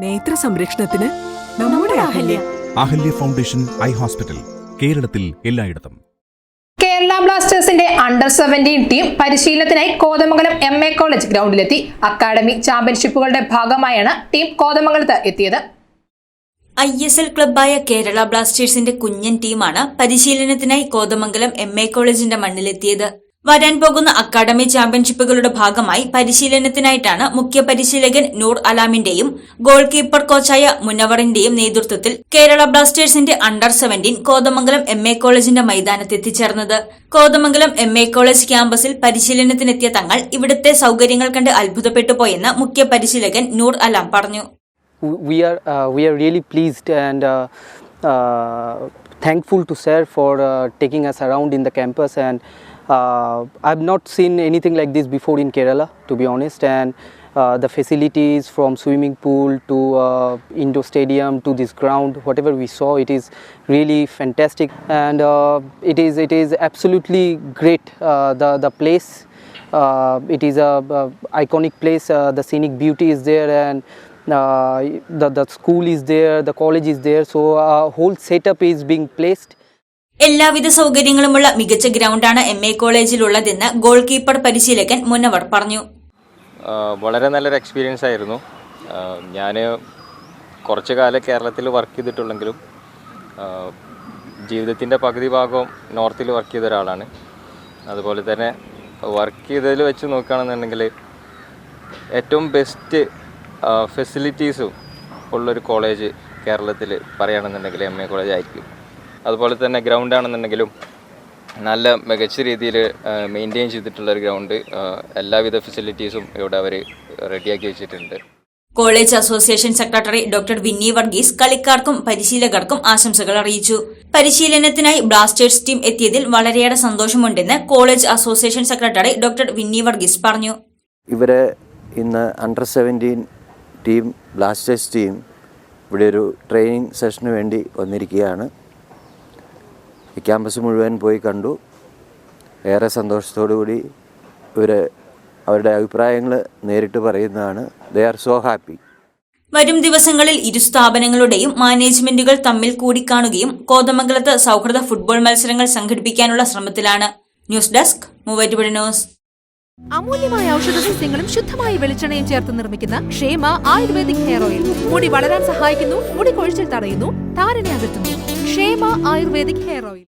നേത്ര സംരക്ഷണത്തിന് നമ്മുടെ Ahalya. Ahalya. Foundation eye hospital കേരളത്തിൽ എല്ലായിടത്തും. കേരള ബ്ലാസ്റ്റേഴ്സിന്റെ അണ്ടർ സെവന്റീൻ ടീം പരിശീലനത്തിനായി കോതമംഗലം എം എ കോളേജ് ഗ്രൗണ്ടിലെത്തി. അക്കാദമി ചാമ്പ്യൻഷിപ്പുകളുടെ ഭാഗമായാണ് ടീം കോതമംഗലത്ത് എത്തിയത്. ഐ എസ് എൽ ക്ലബായ കേരള ബ്ലാസ്റ്റേഴ്സിന്റെ കുഞ്ഞൻ ടീമാണ് പരിശീലനത്തിനായി കോതമംഗലം എം എ കോളേജിന്റെ മണ്ണിലെത്തിയത്. വരാൻ പോകുന്ന അക്കാദമി ചാമ്പ്യൻഷിപ്പുകളുടെ ഭാഗമായി പരിശീലനത്തിനായിട്ടാണ് മുഖ്യ പരിശീലകൻ നൂർ അലാമിന്റെയും ഗോൾ കീപ്പർ കോച്ചായ മുന്നവറിന്റെയും നേതൃത്വത്തിൽ കേരള ബ്ലാസ്റ്റേഴ്സിന്റെ under seventeen Kothamangalam M A കോളേജിന്റെ മൈതാനത്ത് എത്തിച്ചേർന്നത്. കോതമംഗലം എം എ കോളേജ് ക്യാമ്പസിൽ പരിശീലനത്തിനെത്തിയ തങ്ങൾ ഇവിടുത്തെ സൌകര്യങ്ങൾ കണ്ട് അത്ഭുതപ്പെട്ടു പോയെന്ന് മുഖ്യ പരിശീലകൻ നൂർ അലാം പറഞ്ഞു. Uh, uh, uh, thankful to sir for uh, taking us around in the campus and uh, I've not seen anything like this before in Kerala to be honest. And uh, the facilities from swimming pool to uh, indoor stadium to this ground whatever we saw it is really fantastic. And uh, it is it is absolutely great uh, the the place. Uh, it is a, a iconic place. The scenic beauty is there and the, the school is there the college is there. So a whole setup is being placed എല്ലാവിധ സൗകര്യങ്ങളുമുള്ള മികച്ച ഗ്രൗണ്ടാണ് M A കോളേജിലുള്ളതെന്ന് goal keeper പരിശീലകൻ മുന്നവർ പറഞ്ഞു. വളരെ നല്ലൊരു experience ആയിരുന്നു. ഞാൻ കുറച്ച് കാലം കേരളത്തിൽ വർക്ക് ചെയ്തിട്ടുള്ളെങ്കിലും ജീവിതത്തിന്റെ പകുതി ഭാഗവും നോർത്തിൽ വർക്ക് ചെയ്ത ഒരാളാണ്. അതുപോലെ തന്നെ വർക്ക് ചെയ്തതിൽ വെച്ച് നോക്കുകയാണെന്നുണ്ടെങ്കിൽ ഏറ്റവും ബെസ്റ്റ് ഫെസിലിറ്റീസും ഉള്ളൊരു കോളേജ് കേരളത്തിൽ പറയുകയാണെന്നുണ്ടെങ്കിൽ എം എ കോളേജ് ആയിരിക്കും. അതുപോലെ തന്നെ ഗ്രൗണ്ട് ആണെന്നുണ്ടെങ്കിലും നല്ല മികച്ച രീതിയിൽ മെയിന്റെയിൻ ചെയ്തിട്ടുള്ള ഒരു ഗ്രൗണ്ട് എല്ലാവിധ ഫെസിലിറ്റീസും ഇവിടെ അവർ റെഡിയാക്കി വെച്ചിട്ടുണ്ട്. College association secretary doctor Vinni Varghese കളിക്കാർക്കും പരിശീലകർക്കും ആശംസകൾ അറിയിച്ചു. പരിശീലനത്തിനായി ബ്ലാസ്റ്റേഴ്സ് ടീം എത്തിയതിൽ വളരെയേറെ സന്തോഷമുണ്ടെന്ന് college association secretary doctor Vinni Varghese പറഞ്ഞു. ഇവരെ ഇന്ന് under seventeen team Blasters team ഇവിടെ ഒരു ട്രെയിനിങ് സെഷന് വേണ്ടി വന്നിരിക്കുകയാണ്. ക്യാമ്പസ് മുഴുവൻ പോയി കണ്ടു. ഏറെ സന്തോഷത്തോടു കൂടി ഇവർ അവരുടെ അഭിപ്രായങ്ങൾ നേരിട്ട് പറയുന്നതാണ്. ദേ ആർ സോ ഹാപ്പി വരും ദിവസങ്ങളിൽ ഇരു സ്ഥാപനങ്ങളുടെയും മാനേജ്മെന്റുകൾ തമ്മിൽ കൂടിക്കാണുകയും കോതമംഗലത്ത് സൗഹൃദ ഫുട്ബോൾ മത്സരങ്ങൾ സംഘടിപ്പിക്കാനുള്ള ശ്രമത്തിലാണ്. News desk Muvattupuzha news. അമൂല്യമായ ഔഷധ സസ്യങ്ങളും ശുദ്ധമായ വെളിച്ചെണ്ണയും ചേർത്ത് നിർമ്മിക്കുന്ന ക്ഷേമ ആയുർവേദിക് ഹെയർ ഓയിൽ. മുടി വളരാൻ സഹായിക്കുന്നു മുടി കൊഴിച്ചിൽ തടയുന്നു താരനെ അകറ്റുന്നു. ക്ഷേമ ആയുർവേദിക് ഹെയർ ഓയിൽ.